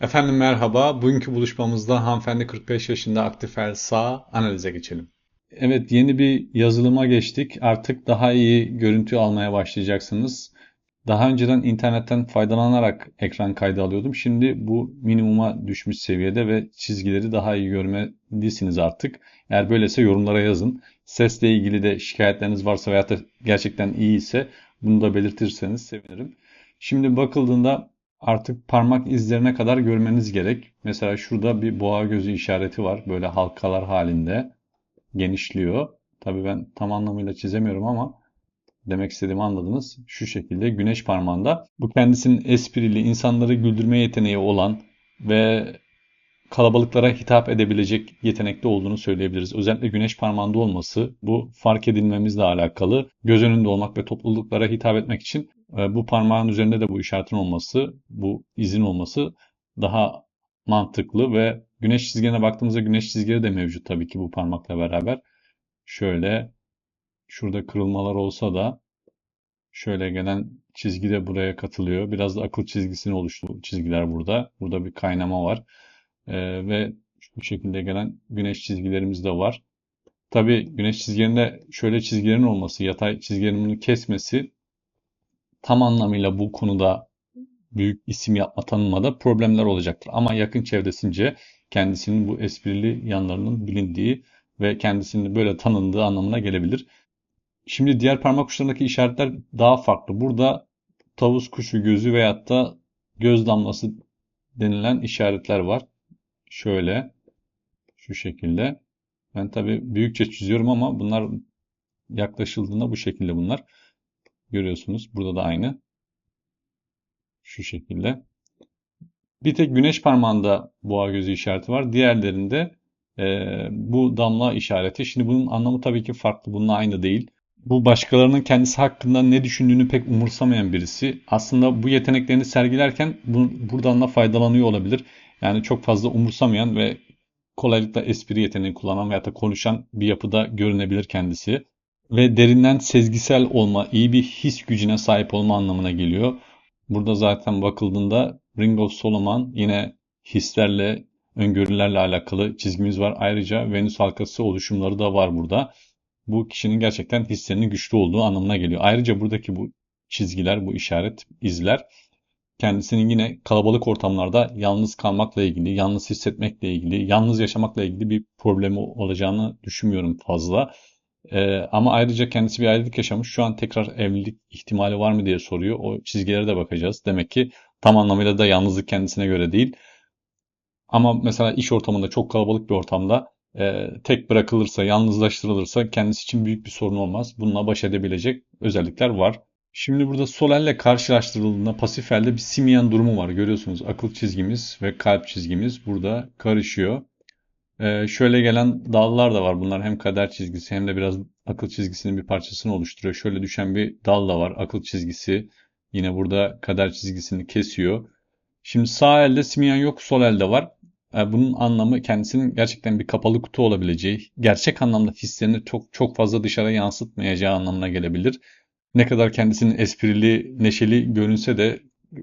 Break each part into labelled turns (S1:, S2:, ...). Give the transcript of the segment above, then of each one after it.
S1: Efendim merhaba. Bugünkü buluşmamızda hanımefendi 45 yaşında aktif el sağ analize geçelim. Evet yeni bir yazılıma geçtik. Artık daha iyi görüntü almaya başlayacaksınız. Daha önceden internetten faydalanarak ekran kaydı alıyordum. Şimdi bu minimuma düşmüş seviyede ve çizgileri daha iyi görmelisiniz artık. Eğer böylese yorumlara yazın. Sesle ilgili de şikayetleriniz varsa veya da gerçekten iyi ise bunu da belirtirseniz sevinirim. Şimdi bakıldığında artık parmak izlerine kadar görmeniz gerek. Mesela şurada bir boğa gözü işareti var. Böyle halkalar halinde genişliyor. Tabii ben tam anlamıyla çizemiyorum ama demek istediğimi anladınız. Şu şekilde güneş parmağında. Bu kendisinin esprili, insanları güldürme yeteneği olan ve kalabalıklara hitap edebilecek yetenekte olduğunu söyleyebiliriz. Özellikle güneş parmağında olması bu fark edilmemizle alakalı. Göz önünde olmak ve topluluklara hitap etmek için e, bu parmağın üzerinde de bu işaretin olması, bu izin olması daha mantıklı ve güneş çizgilerine baktığımızda güneş çizgileri de mevcut tabii ki bu parmakla beraber. Şöyle şurada kırılmalar olsa da şöyle gelen çizgi de buraya katılıyor. Biraz da akıl çizgisini oluştu çizgiler burada. Burada bir kaynama var. Ee, ve bu şekilde gelen güneş çizgilerimiz de var. Tabii güneş çizgilerinde şöyle çizgilerin olması, yatay çizgilerin kesmesi tam anlamıyla bu konuda büyük isim yapma tanınmada problemler olacaktır. Ama yakın çevresince kendisinin bu esprili yanlarının bilindiği ve kendisinin böyle tanındığı anlamına gelebilir. Şimdi diğer parmak uçlarındaki işaretler daha farklı. Burada tavus kuşu gözü veyahut da göz damlası denilen işaretler var. Şöyle şu şekilde. Ben tabi büyükçe çiziyorum ama bunlar yaklaşıldığında bu şekilde bunlar. Görüyorsunuz. Burada da aynı. Şu şekilde. Bir tek güneş parmağında boğa gözü işareti var. Diğerlerinde e, bu damla işareti. Şimdi bunun anlamı tabii ki farklı. Bununla aynı değil. Bu başkalarının kendisi hakkında ne düşündüğünü pek umursamayan birisi. Aslında bu yeteneklerini sergilerken bu, buradan da faydalanıyor olabilir. Yani çok fazla umursamayan ve kolaylıkla espri yeteneği kullanan veya da konuşan bir yapıda görünebilir kendisi ve derinden sezgisel olma, iyi bir his gücüne sahip olma anlamına geliyor. Burada zaten bakıldığında Ring of Solomon yine hislerle, öngörülerle alakalı çizgimiz var. Ayrıca Venüs halkası oluşumları da var burada. Bu kişinin gerçekten hislerinin güçlü olduğu anlamına geliyor. Ayrıca buradaki bu çizgiler, bu işaret, izler kendisinin yine kalabalık ortamlarda yalnız kalmakla ilgili, yalnız hissetmekle ilgili, yalnız yaşamakla ilgili bir problemi olacağını düşünmüyorum fazla. Ee, ama ayrıca kendisi bir ayrılık yaşamış. Şu an tekrar evlilik ihtimali var mı diye soruyor. O çizgilere de bakacağız. Demek ki tam anlamıyla da yalnızlık kendisine göre değil. Ama mesela iş ortamında çok kalabalık bir ortamda e, tek bırakılırsa, yalnızlaştırılırsa kendisi için büyük bir sorun olmaz. Bununla baş edebilecek özellikler var. Şimdi burada sol elle karşılaştırıldığında pasif elde bir simyan durumu var. Görüyorsunuz akıl çizgimiz ve kalp çizgimiz burada karışıyor. Ee, şöyle gelen dallar da var. Bunlar hem kader çizgisi hem de biraz akıl çizgisinin bir parçasını oluşturuyor. Şöyle düşen bir dal da var. Akıl çizgisi yine burada kader çizgisini kesiyor. Şimdi sağ elde simyan yok, sol elde var. Ee, bunun anlamı kendisinin gerçekten bir kapalı kutu olabileceği, gerçek anlamda hislerini çok çok fazla dışarı yansıtmayacağı anlamına gelebilir. Ne kadar kendisinin esprili, neşeli görünse de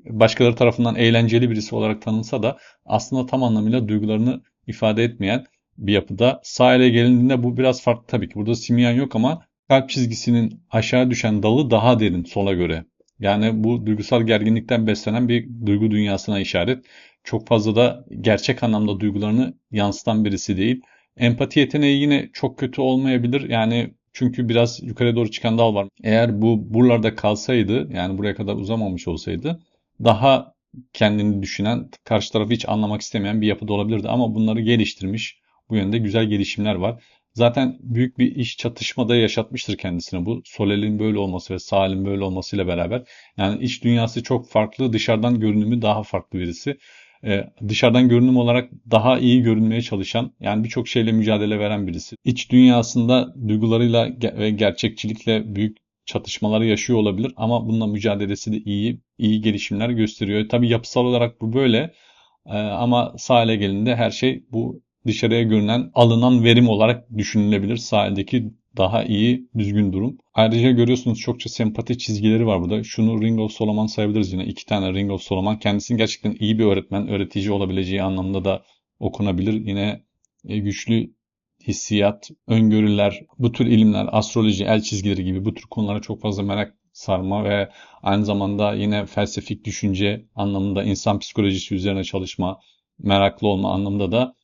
S1: başkaları tarafından eğlenceli birisi olarak tanınsa da aslında tam anlamıyla duygularını ifade etmeyen bir yapıda. Sağ ele gelindiğinde bu biraz farklı tabii ki. Burada simyan yok ama kalp çizgisinin aşağı düşen dalı daha derin sola göre. Yani bu duygusal gerginlikten beslenen bir duygu dünyasına işaret. Çok fazla da gerçek anlamda duygularını yansıtan birisi değil. Empati yeteneği yine çok kötü olmayabilir. Yani çünkü biraz yukarı doğru çıkan dal var. Eğer bu buralarda kalsaydı yani buraya kadar uzamamış olsaydı daha kendini düşünen, karşı tarafı hiç anlamak istemeyen bir yapıda olabilirdi. Ama bunları geliştirmiş. Bu yönde güzel gelişimler var. Zaten büyük bir iş çatışmada yaşatmıştır kendisine bu. Solel'in böyle olması ve Sal'in böyle olmasıyla beraber. Yani iç dünyası çok farklı, dışarıdan görünümü daha farklı birisi. Ee, dışarıdan görünüm olarak daha iyi görünmeye çalışan, yani birçok şeyle mücadele veren birisi. İç dünyasında duygularıyla ve gerçekçilikle büyük çatışmaları yaşıyor olabilir ama bununla mücadelesi de iyi, iyi gelişimler gösteriyor. Tabii yapısal olarak bu böyle ee, ama sahile gelince her şey bu dışarıya görünen alınan verim olarak düşünülebilir sahildeki daha iyi, düzgün durum. Ayrıca görüyorsunuz çokça sempati çizgileri var burada. Şunu Ring of Solomon sayabiliriz yine. iki tane Ring of Solomon. Kendisinin gerçekten iyi bir öğretmen, öğretici olabileceği anlamında da okunabilir. Yine e, güçlü hissiyat, öngörüler, bu tür ilimler, astroloji, el çizgileri gibi bu tür konulara çok fazla merak sarma ve aynı zamanda yine felsefik düşünce anlamında insan psikolojisi üzerine çalışma, meraklı olma anlamında da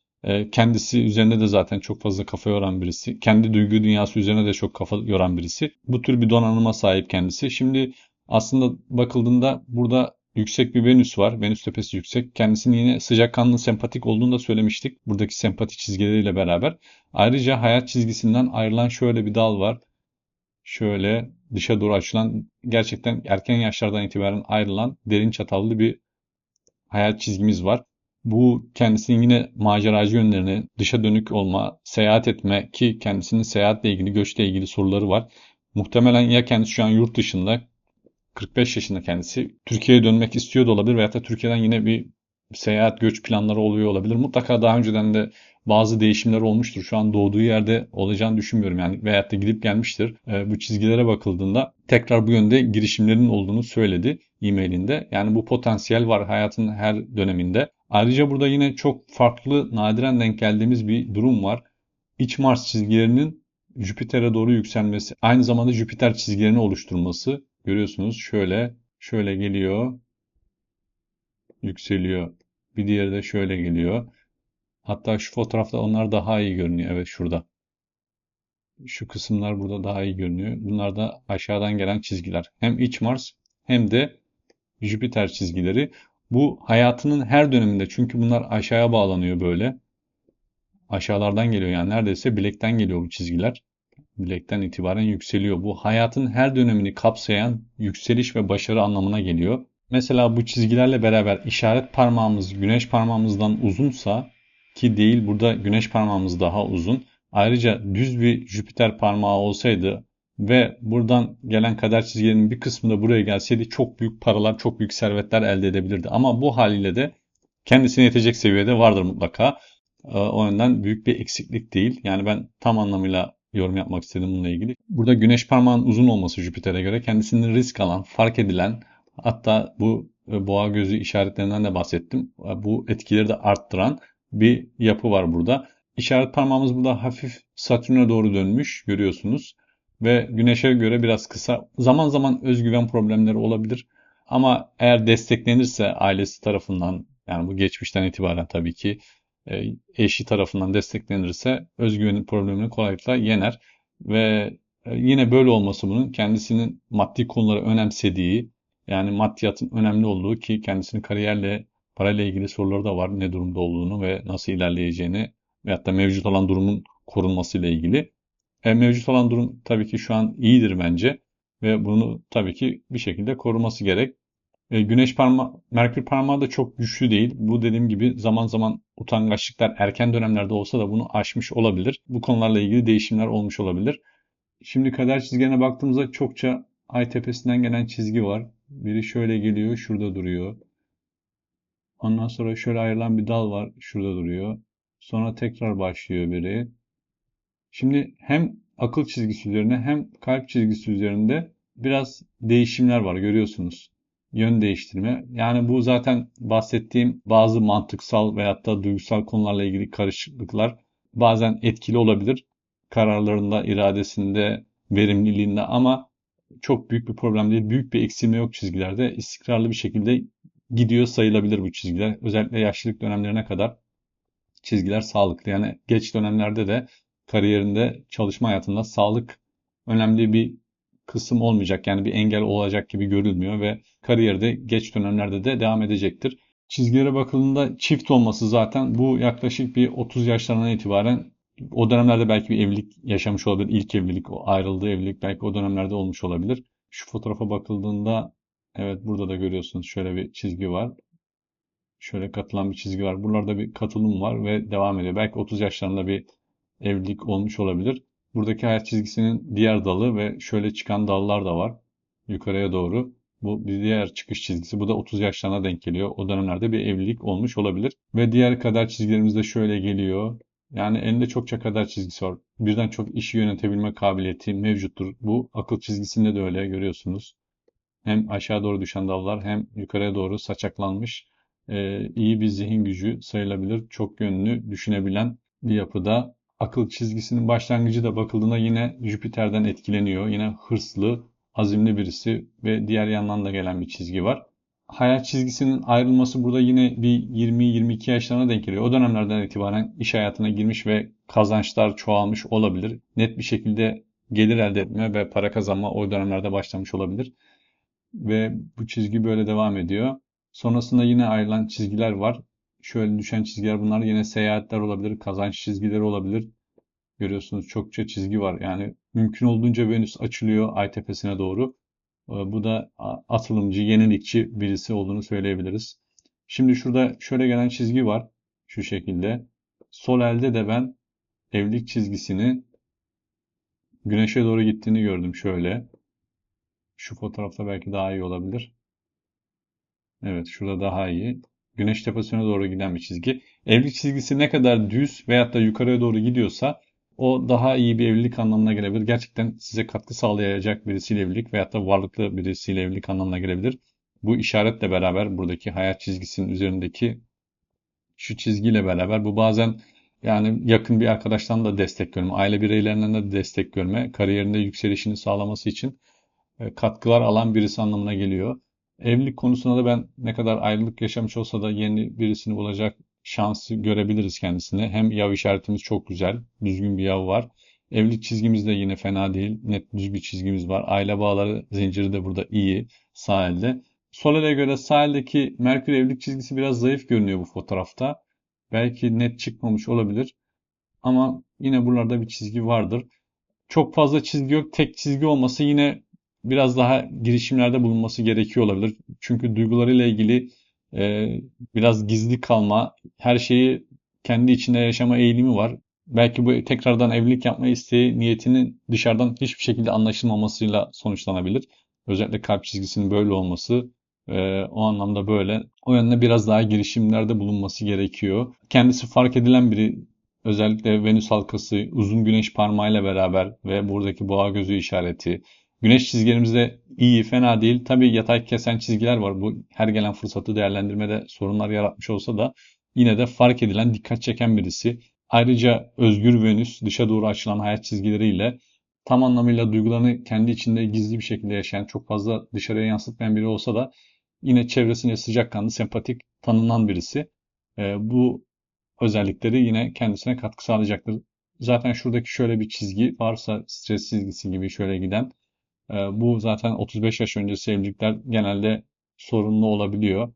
S1: kendisi üzerine de zaten çok fazla kafa yoran birisi. Kendi duygu dünyası üzerine de çok kafa yoran birisi. Bu tür bir donanıma sahip kendisi. Şimdi aslında bakıldığında burada yüksek bir Venüs var. Venüs tepesi yüksek. Kendisinin yine sıcakkanlı, sempatik olduğunu da söylemiştik. Buradaki sempati çizgileriyle beraber. Ayrıca hayat çizgisinden ayrılan şöyle bir dal var. Şöyle dışa doğru açılan, gerçekten erken yaşlardan itibaren ayrılan derin çatallı bir hayat çizgimiz var. Bu kendisinin yine maceracı yönlerini, dışa dönük olma, seyahat etme ki kendisinin seyahatle ilgili, göçle ilgili soruları var. Muhtemelen ya kendisi şu an yurt dışında, 45 yaşında kendisi, Türkiye'ye dönmek istiyor da olabilir veyahut da Türkiye'den yine bir seyahat, göç planları oluyor olabilir. Mutlaka daha önceden de bazı değişimler olmuştur. Şu an doğduğu yerde olacağını düşünmüyorum yani veyahut da gidip gelmiştir. E, bu çizgilere bakıldığında tekrar bu yönde girişimlerin olduğunu söyledi e-mailinde. Yani bu potansiyel var hayatın her döneminde. Ayrıca burada yine çok farklı, nadiren denk geldiğimiz bir durum var. İç Mars çizgilerinin Jüpiter'e doğru yükselmesi, aynı zamanda Jüpiter çizgilerini oluşturması. Görüyorsunuz şöyle, şöyle geliyor, yükseliyor. Bir diğeri de şöyle geliyor. Hatta şu fotoğrafta onlar daha iyi görünüyor. Evet şurada. Şu kısımlar burada daha iyi görünüyor. Bunlar da aşağıdan gelen çizgiler. Hem iç Mars hem de Jüpiter çizgileri. Bu hayatının her döneminde çünkü bunlar aşağıya bağlanıyor böyle. Aşağılardan geliyor yani neredeyse bilekten geliyor bu çizgiler. Bilekten itibaren yükseliyor. Bu hayatın her dönemini kapsayan yükseliş ve başarı anlamına geliyor. Mesela bu çizgilerle beraber işaret parmağımız güneş parmağımızdan uzunsa ki değil burada güneş parmağımız daha uzun. Ayrıca düz bir Jüpiter parmağı olsaydı ve buradan gelen kader çizgilerinin bir kısmı da buraya gelseydi çok büyük paralar, çok büyük servetler elde edebilirdi. Ama bu haliyle de kendisine yetecek seviyede vardır mutlaka. Ee, o yönden büyük bir eksiklik değil. Yani ben tam anlamıyla yorum yapmak istedim bununla ilgili. Burada güneş parmağın uzun olması Jüpiter'e göre kendisini risk alan, fark edilen hatta bu e, boğa gözü işaretlerinden de bahsettim. Bu etkileri de arttıran bir yapı var burada. İşaret parmağımız burada hafif Satürn'e doğru dönmüş görüyorsunuz. Ve Güneş'e göre biraz kısa. Zaman zaman özgüven problemleri olabilir. Ama eğer desteklenirse ailesi tarafından yani bu geçmişten itibaren tabii ki e, eşi tarafından desteklenirse özgüven problemini kolaylıkla yener. Ve e, yine böyle olması bunun kendisinin maddi konuları önemsediği yani maddiyatın önemli olduğu ki kendisini kariyerle parayla ilgili soruları da var. Ne durumda olduğunu ve nasıl ilerleyeceğini veyahut da mevcut olan durumun korunması ile ilgili. E, mevcut olan durum tabii ki şu an iyidir bence ve bunu tabii ki bir şekilde koruması gerek. E, güneş parmağı, Merkür parmağı da çok güçlü değil. Bu dediğim gibi zaman zaman utangaçlıklar erken dönemlerde olsa da bunu aşmış olabilir. Bu konularla ilgili değişimler olmuş olabilir. Şimdi kader çizgilerine baktığımızda çokça ay tepesinden gelen çizgi var. Biri şöyle geliyor, şurada duruyor. Ondan sonra şöyle ayrılan bir dal var. Şurada duruyor. Sonra tekrar başlıyor biri. Şimdi hem akıl çizgisi üzerine hem kalp çizgisi üzerinde biraz değişimler var görüyorsunuz. Yön değiştirme. Yani bu zaten bahsettiğim bazı mantıksal veyahut da duygusal konularla ilgili karışıklıklar bazen etkili olabilir. Kararlarında, iradesinde, verimliliğinde ama çok büyük bir problem değil. Büyük bir eksilme yok çizgilerde. İstikrarlı bir şekilde gidiyor sayılabilir bu çizgiler. Özellikle yaşlılık dönemlerine kadar çizgiler sağlıklı. Yani geç dönemlerde de kariyerinde, çalışma hayatında sağlık önemli bir kısım olmayacak. Yani bir engel olacak gibi görülmüyor ve kariyerde geç dönemlerde de devam edecektir. Çizgilere bakıldığında çift olması zaten bu yaklaşık bir 30 yaşlarından itibaren o dönemlerde belki bir evlilik yaşamış olabilir. İlk evlilik, o ayrıldığı evlilik belki o dönemlerde olmuş olabilir. Şu fotoğrafa bakıldığında Evet burada da görüyorsunuz şöyle bir çizgi var. Şöyle katılan bir çizgi var. Buralarda bir katılım var ve devam ediyor. Belki 30 yaşlarında bir evlilik olmuş olabilir. Buradaki hayat çizgisinin diğer dalı ve şöyle çıkan dallar da var. Yukarıya doğru. Bu bir diğer çıkış çizgisi. Bu da 30 yaşlarına denk geliyor. O dönemlerde bir evlilik olmuş olabilir. Ve diğer kader çizgilerimiz de şöyle geliyor. Yani elinde çokça kader çizgisi var. Birden çok işi yönetebilme kabiliyeti mevcuttur. Bu akıl çizgisinde de öyle görüyorsunuz. Hem aşağı doğru düşen dallar hem yukarıya doğru saçaklanmış e, iyi bir zihin gücü sayılabilir. Çok yönlü düşünebilen bir yapıda. Akıl çizgisinin başlangıcı da bakıldığında yine Jüpiter'den etkileniyor. Yine hırslı, azimli birisi ve diğer yandan da gelen bir çizgi var. Hayat çizgisinin ayrılması burada yine bir 20-22 yaşlarına denk geliyor. O dönemlerden itibaren iş hayatına girmiş ve kazançlar çoğalmış olabilir. Net bir şekilde gelir elde etme ve para kazanma o dönemlerde başlamış olabilir. Ve bu çizgi böyle devam ediyor. Sonrasında yine ayrılan çizgiler var. Şöyle düşen çizgiler bunlar yine seyahatler olabilir, kazanç çizgileri olabilir. Görüyorsunuz çokça çizgi var. Yani mümkün olduğunca Venüs açılıyor ay tepesine doğru. Ee, bu da atılımcı, yenilikçi birisi olduğunu söyleyebiliriz. Şimdi şurada şöyle gelen çizgi var. Şu şekilde. Sol elde de ben evlilik çizgisini güneşe doğru gittiğini gördüm şöyle. Şu fotoğrafta belki daha iyi olabilir. Evet şurada daha iyi. Güneş tepesine doğru giden bir çizgi. Evlilik çizgisi ne kadar düz veyahut da yukarıya doğru gidiyorsa o daha iyi bir evlilik anlamına gelebilir. Gerçekten size katkı sağlayacak birisiyle evlilik veyahut da varlıklı birisiyle evlilik anlamına gelebilir. Bu işaretle beraber buradaki hayat çizgisinin üzerindeki şu çizgiyle beraber bu bazen yani yakın bir arkadaştan da destek görme, aile bireylerinden de destek görme, kariyerinde yükselişini sağlaması için e, katkılar alan birisi anlamına geliyor. Evlilik konusunda da ben ne kadar ayrılık yaşamış olsa da yeni birisini bulacak şansı görebiliriz kendisine. Hem yav işaretimiz çok güzel. Düzgün bir yav var. Evlilik çizgimiz de yine fena değil. Net düz bir çizgimiz var. Aile bağları zinciri de burada iyi sağ elde. Sol ele göre sağ eldeki Merkür evlilik çizgisi biraz zayıf görünüyor bu fotoğrafta. Belki net çıkmamış olabilir. Ama yine buralarda bir çizgi vardır. Çok fazla çizgi yok. Tek çizgi olması yine biraz daha girişimlerde bulunması gerekiyor olabilir. Çünkü duygularıyla ilgili e, biraz gizli kalma, her şeyi kendi içinde yaşama eğilimi var. Belki bu tekrardan evlilik yapma isteği niyetinin dışarıdan hiçbir şekilde anlaşılmamasıyla sonuçlanabilir. Özellikle kalp çizgisinin böyle olması e, o anlamda böyle. O yönde biraz daha girişimlerde bulunması gerekiyor. Kendisi fark edilen biri özellikle Venüs halkası uzun güneş parmağıyla beraber ve buradaki boğa gözü işareti Güneş çizgilerimizde iyi, fena değil. Tabii yatay kesen çizgiler var. Bu her gelen fırsatı değerlendirmede sorunlar yaratmış olsa da yine de fark edilen, dikkat çeken birisi. Ayrıca özgür Venüs dışa doğru açılan hayat çizgileriyle tam anlamıyla duygularını kendi içinde gizli bir şekilde yaşayan, çok fazla dışarıya yansıtmayan biri olsa da yine çevresine sıcakkanlı, sempatik tanınan birisi. E, bu özellikleri yine kendisine katkı sağlayacaktır. Zaten şuradaki şöyle bir çizgi varsa stres çizgisi gibi şöyle giden e, bu zaten 35 yaş öncesi evlilikler genelde sorunlu olabiliyor.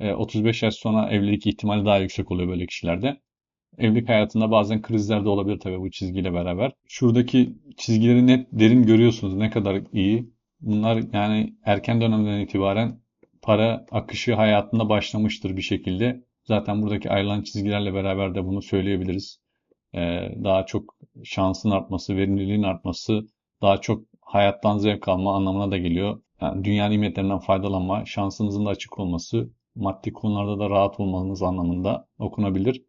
S1: E, 35 yaş sonra evlilik ihtimali daha yüksek oluyor böyle kişilerde. Evlilik hayatında bazen krizler de olabilir tabii bu çizgiyle beraber. Şuradaki çizgileri net derin görüyorsunuz ne kadar iyi. Bunlar yani erken dönemden itibaren para akışı hayatında başlamıştır bir şekilde. Zaten buradaki ayrılan çizgilerle beraber de bunu söyleyebiliriz. Ee, daha çok şansın artması, verimliliğin artması, daha çok hayattan zevk alma anlamına da geliyor. Yani dünya nimetlerinden faydalanma, şansınızın da açık olması, maddi konularda da rahat olmanız anlamında okunabilir.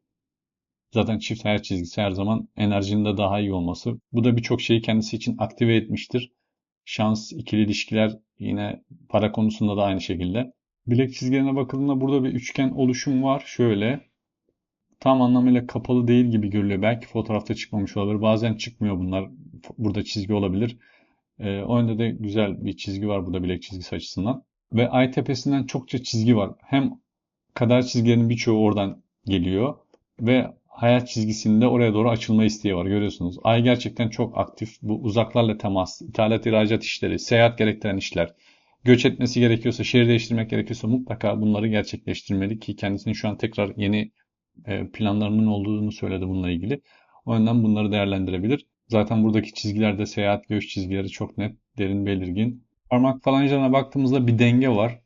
S1: Zaten çift hayat çizgisi her zaman enerjinin de daha iyi olması. Bu da birçok şeyi kendisi için aktive etmiştir. Şans, ikili ilişkiler yine para konusunda da aynı şekilde. Bilek çizgilerine bakıldığında burada bir üçgen oluşum var. Şöyle tam anlamıyla kapalı değil gibi görülüyor. Belki fotoğrafta çıkmamış olabilir. Bazen çıkmıyor bunlar. Burada çizgi olabilir. E, o yönde de güzel bir çizgi var burada bilek çizgisi açısından. Ve ay tepesinden çokça çizgi var. Hem kader çizgilerinin birçoğu oradan geliyor ve hayat çizgisinde oraya doğru açılma isteği var görüyorsunuz. Ay gerçekten çok aktif. Bu uzaklarla temas, ithalat ihracat işleri, seyahat gerektiren işler, göç etmesi gerekiyorsa, şehir değiştirmek gerekiyorsa mutlaka bunları gerçekleştirmeli ki kendisinin şu an tekrar yeni e, planlarının olduğunu söyledi bununla ilgili. O yönden bunları değerlendirebilir. Zaten buradaki çizgilerde seyahat göç çizgileri çok net, derin, belirgin. Parmak falanjlarına baktığımızda bir denge var.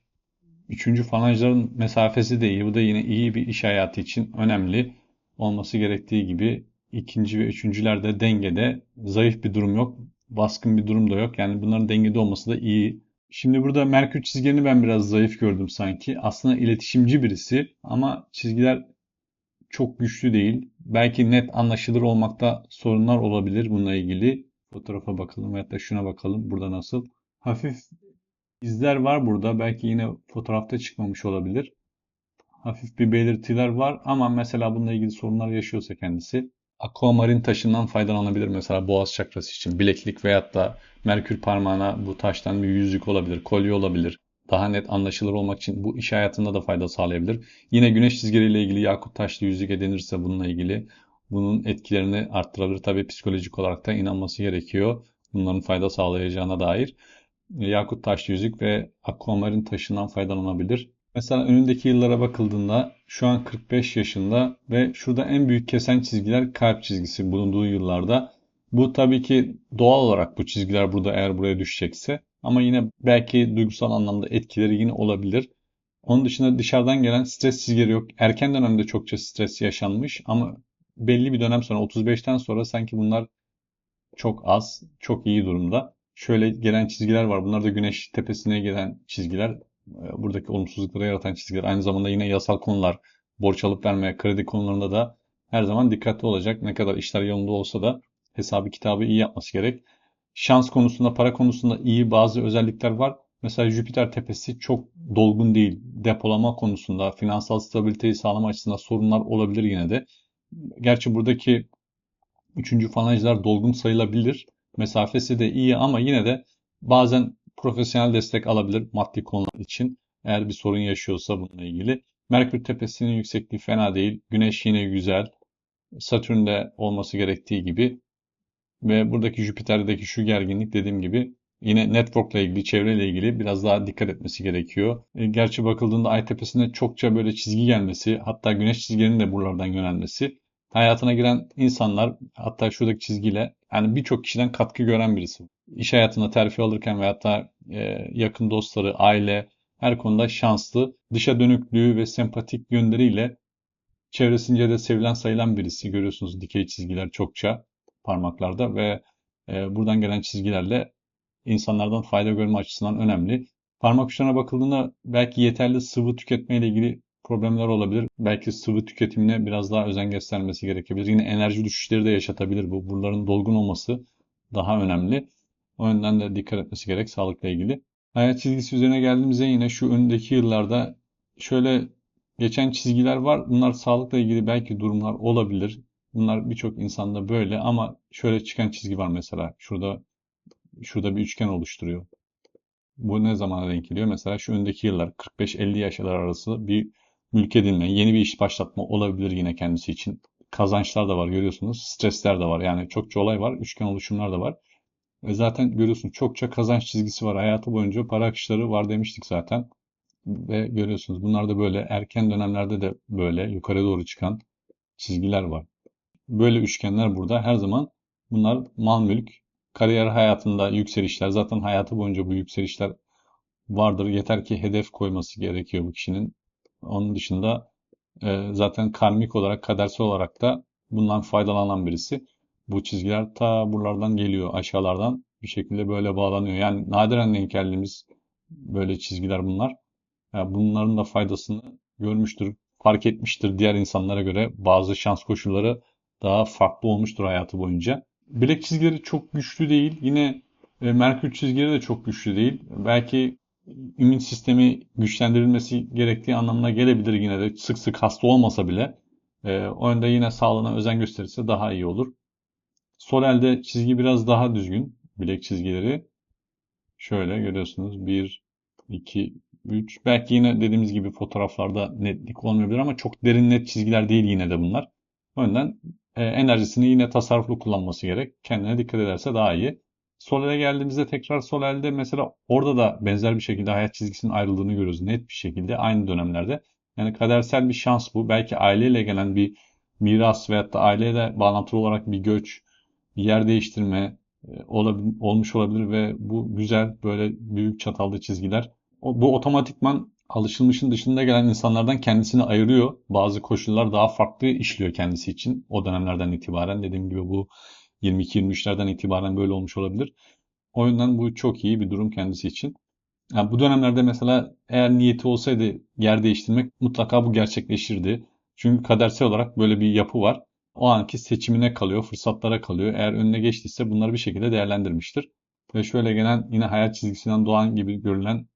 S1: Üçüncü falanjların mesafesi de iyi. Bu da yine iyi bir iş hayatı için önemli. Olması gerektiği gibi ikinci ve üçüncülerde dengede zayıf bir durum yok. Baskın bir durum da yok. Yani bunların dengede olması da iyi. Şimdi burada Merkür çizgilerini ben biraz zayıf gördüm sanki. Aslında iletişimci birisi ama çizgiler çok güçlü değil. Belki net anlaşılır olmakta sorunlar olabilir bununla ilgili. Fotoğrafa bakalım veyahut da şuna bakalım. Burada nasıl? Hafif izler var burada. Belki yine fotoğrafta çıkmamış olabilir. Hafif bir belirtiler var ama mesela bununla ilgili sorunlar yaşıyorsa kendisi aquamarin taşından faydalanabilir mesela boğaz çakrası için. Bileklik veyahut da merkür parmağına bu taştan bir yüzük olabilir, kolye olabilir. Daha net anlaşılır olmak için bu iş hayatında da fayda sağlayabilir. Yine güneş çizgileriyle ilgili yakut taşlı yüzük edinirse bununla ilgili bunun etkilerini arttırabilir. Tabii psikolojik olarak da inanması gerekiyor. Bunların fayda sağlayacağına dair. Yakut taşlı yüzük ve aquamarin taşından faydalanabilir. Mesela önündeki yıllara bakıldığında şu an 45 yaşında ve şurada en büyük kesen çizgiler kalp çizgisi bulunduğu yıllarda. Bu tabii ki doğal olarak bu çizgiler burada eğer buraya düşecekse ama yine belki duygusal anlamda etkileri yine olabilir. Onun dışında dışarıdan gelen stres çizgileri yok. Erken dönemde çokça stres yaşanmış ama belli bir dönem sonra 35'ten sonra sanki bunlar çok az, çok iyi durumda. Şöyle gelen çizgiler var. Bunlar da güneş tepesine gelen çizgiler. Buradaki olumsuzlukları yaratan çizgiler. Aynı zamanda yine yasal konular, borç alıp vermeye, kredi konularında da her zaman dikkatli olacak. Ne kadar işler yolunda olsa da hesabı kitabı iyi yapması gerek. Şans konusunda, para konusunda iyi bazı özellikler var. Mesela Jüpiter tepesi çok dolgun değil. Depolama konusunda, finansal stabiliteyi sağlama açısından sorunlar olabilir yine de. Gerçi buradaki üçüncü falanjlar dolgun sayılabilir. Mesafesi de iyi ama yine de bazen profesyonel destek alabilir maddi konular için. Eğer bir sorun yaşıyorsa bununla ilgili. Merkür tepesinin yüksekliği fena değil. Güneş yine güzel. Satürn'de olması gerektiği gibi. Ve buradaki Jüpiter'deki şu gerginlik dediğim gibi yine network'la ilgili, çevreyle ilgili biraz daha dikkat etmesi gerekiyor. E, gerçi bakıldığında ay tepesinde çokça böyle çizgi gelmesi, hatta güneş çizgilerinin de buralardan yönelmesi hayatına giren insanlar hatta şuradaki çizgiyle yani birçok kişiden katkı gören birisi. İş hayatında terfi alırken ve hatta e, yakın dostları, aile her konuda şanslı, dışa dönüklüğü ve sempatik yönleriyle çevresince de sevilen sayılan birisi. Görüyorsunuz dikey çizgiler çokça parmaklarda ve e, buradan gelen çizgilerle insanlardan fayda görme açısından önemli. Parmak uçlarına bakıldığında belki yeterli sıvı tüketme ile ilgili problemler olabilir. Belki sıvı tüketimine biraz daha özen göstermesi gerekebilir. Yine enerji düşüşleri de yaşatabilir bu. Buraların dolgun olması daha önemli. O yönden de dikkat etmesi gerek sağlıkla ilgili. Hayat çizgisi üzerine geldiğimizde yine şu öndeki yıllarda şöyle geçen çizgiler var. Bunlar sağlıkla ilgili belki durumlar olabilir. Bunlar birçok insanda böyle ama şöyle çıkan çizgi var mesela. Şurada şurada bir üçgen oluşturuyor. Bu ne zamana denk geliyor? Mesela şu öndeki yıllar 45-50 yaşlar arası bir mülk edinme, yeni bir iş başlatma olabilir yine kendisi için. Kazançlar da var görüyorsunuz. Stresler de var. Yani çokça olay var. Üçgen oluşumlar da var. Ve zaten görüyorsunuz çokça kazanç çizgisi var. Hayatı boyunca para akışları var demiştik zaten. Ve görüyorsunuz bunlar da böyle erken dönemlerde de böyle yukarı doğru çıkan çizgiler var. Böyle üçgenler burada her zaman bunlar mal mülk, kariyer hayatında yükselişler. Zaten hayatı boyunca bu yükselişler vardır. Yeter ki hedef koyması gerekiyor bu kişinin. Onun dışında e, zaten karmik olarak, kadersel olarak da bundan faydalanan birisi. Bu çizgiler ta buralardan geliyor, aşağılardan bir şekilde böyle bağlanıyor. Yani nadiren denk geldiğimiz böyle çizgiler bunlar. Yani bunların da faydasını görmüştür, fark etmiştir diğer insanlara göre. Bazı şans koşulları daha farklı olmuştur hayatı boyunca. Bilek çizgileri çok güçlü değil. Yine e, Merkür çizgileri de çok güçlü değil. Belki immün sistemi güçlendirilmesi gerektiği anlamına gelebilir yine de sık sık hasta olmasa bile. E, o yönde yine sağlığına özen gösterirse daha iyi olur. Sol elde çizgi biraz daha düzgün. Bilek çizgileri. Şöyle görüyorsunuz. 1, 2, 3. Belki yine dediğimiz gibi fotoğraflarda netlik olmayabilir ama çok derin net çizgiler değil yine de bunlar. O yüzden e, enerjisini yine tasarruflu kullanması gerek. Kendine dikkat ederse daha iyi. Sol ele geldiğimizde tekrar sol elde mesela orada da benzer bir şekilde hayat çizgisinin ayrıldığını görüyoruz. Net bir şekilde aynı dönemlerde. Yani kadersel bir şans bu. Belki aileyle gelen bir miras veyahut da aileyle bağlantılı olarak bir göç, bir yer değiştirme e, olmuş olabilir ve bu güzel böyle büyük çatallı çizgiler. Bu otomatikman alışılmışın dışında gelen insanlardan kendisini ayırıyor. Bazı koşullar daha farklı işliyor kendisi için o dönemlerden itibaren. Dediğim gibi bu 22-23'lerden itibaren böyle olmuş olabilir. O yüzden bu çok iyi bir durum kendisi için. Yani bu dönemlerde mesela eğer niyeti olsaydı yer değiştirmek mutlaka bu gerçekleşirdi. Çünkü kadersel olarak böyle bir yapı var. O anki seçimine kalıyor, fırsatlara kalıyor. Eğer önüne geçtiyse bunları bir şekilde değerlendirmiştir. Ve şöyle gelen yine hayat çizgisinden doğan gibi görülen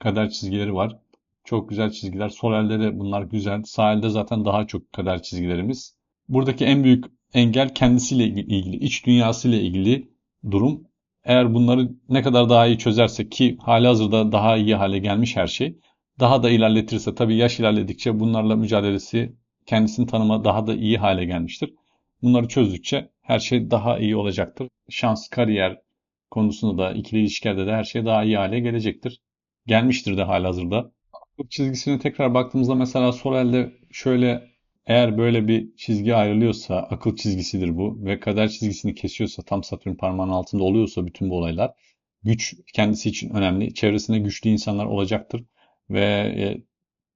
S1: kader çizgileri var. Çok güzel çizgiler. Sol elde de bunlar güzel. Sağ elde zaten daha çok kader çizgilerimiz. Buradaki en büyük engel kendisiyle ilgili, iç dünyasıyla ilgili durum. Eğer bunları ne kadar daha iyi çözersek ki hali hazırda daha iyi hale gelmiş her şey. Daha da ilerletirse tabii yaş ilerledikçe bunlarla mücadelesi kendisini tanıma daha da iyi hale gelmiştir. Bunları çözdükçe her şey daha iyi olacaktır. Şans, kariyer konusunda da ikili ilişkilerde de her şey daha iyi hale gelecektir. Gelmiştir de hali hazırda. Akıl çizgisine tekrar baktığımızda mesela sol elde şöyle eğer böyle bir çizgi ayrılıyorsa akıl çizgisidir bu ve kader çizgisini kesiyorsa tam Satürn parmağının altında oluyorsa bütün bu olaylar güç kendisi için önemli. Çevresinde güçlü insanlar olacaktır ve e,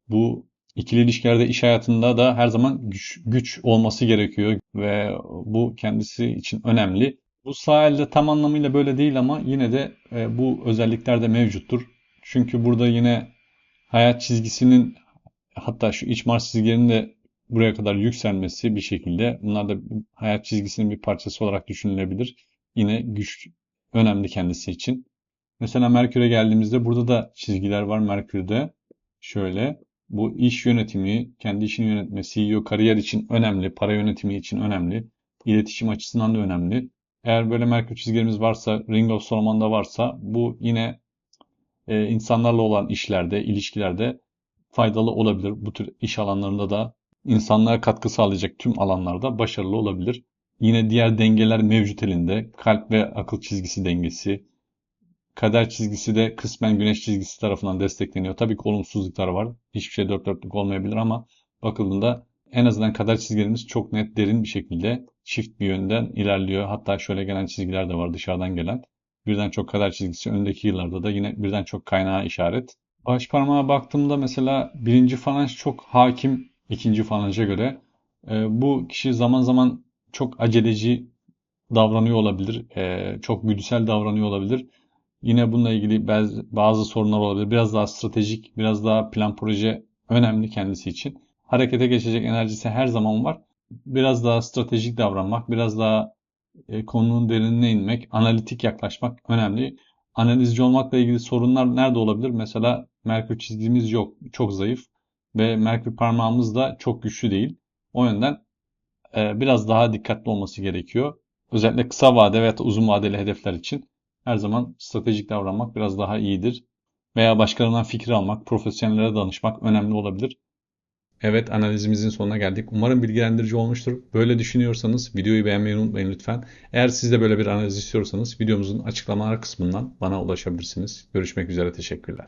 S1: bu ikili ilişkilerde iş hayatında da her zaman güç, güç olması gerekiyor ve bu kendisi için önemli. Bu sağ elde tam anlamıyla böyle değil ama yine de e, bu özellikler de mevcuttur. Çünkü burada yine hayat çizgisinin hatta şu iç Mars çizgilerinin de buraya kadar yükselmesi bir şekilde bunlar da hayat çizgisinin bir parçası olarak düşünülebilir. Yine güç önemli kendisi için. Mesela Merkür'e geldiğimizde burada da çizgiler var Merkür'de. Şöyle bu iş yönetimi, kendi işini yönetme, CEO kariyer için önemli, para yönetimi için önemli, iletişim açısından da önemli. Eğer böyle Merkür çizgilerimiz varsa, Ring of Solomon'da varsa bu yine e, insanlarla olan işlerde, ilişkilerde faydalı olabilir. Bu tür iş alanlarında da insanlığa katkı sağlayacak tüm alanlarda başarılı olabilir. Yine diğer dengeler mevcut elinde. Kalp ve akıl çizgisi dengesi. Kader çizgisi de kısmen güneş çizgisi tarafından destekleniyor. Tabii ki olumsuzluklar var. Hiçbir şey dört dörtlük olmayabilir ama bakıldığında en azından kader çizgilerimiz çok net, derin bir şekilde çift bir yönden ilerliyor. Hatta şöyle gelen çizgiler de var dışarıdan gelen. Birden çok kader çizgisi öndeki yıllarda da yine birden çok kaynağa işaret. Baş parmağa baktığımda mesela birinci falanj çok hakim ikinci falanca göre. E, bu kişi zaman zaman çok aceleci davranıyor olabilir. E, çok güdüsel davranıyor olabilir. Yine bununla ilgili bazı, bazı sorunlar olabilir. Biraz daha stratejik, biraz daha plan proje önemli kendisi için. Harekete geçecek enerjisi her zaman var. Biraz daha stratejik davranmak, biraz daha e, konunun derinine inmek, analitik yaklaşmak önemli. Analizci olmakla ilgili sorunlar nerede olabilir? Mesela Merkür çizgimiz yok, çok zayıf ve Merkür parmağımız da çok güçlü değil. O yönden e, biraz daha dikkatli olması gerekiyor. Özellikle kısa vade veya uzun vadeli hedefler için her zaman stratejik davranmak biraz daha iyidir. Veya başkalarından fikir almak, profesyonellere danışmak önemli olabilir. Evet analizimizin sonuna geldik. Umarım bilgilendirici olmuştur. Böyle düşünüyorsanız videoyu beğenmeyi unutmayın lütfen. Eğer siz de böyle bir analiz istiyorsanız videomuzun açıklamalar kısmından bana ulaşabilirsiniz. Görüşmek üzere teşekkürler.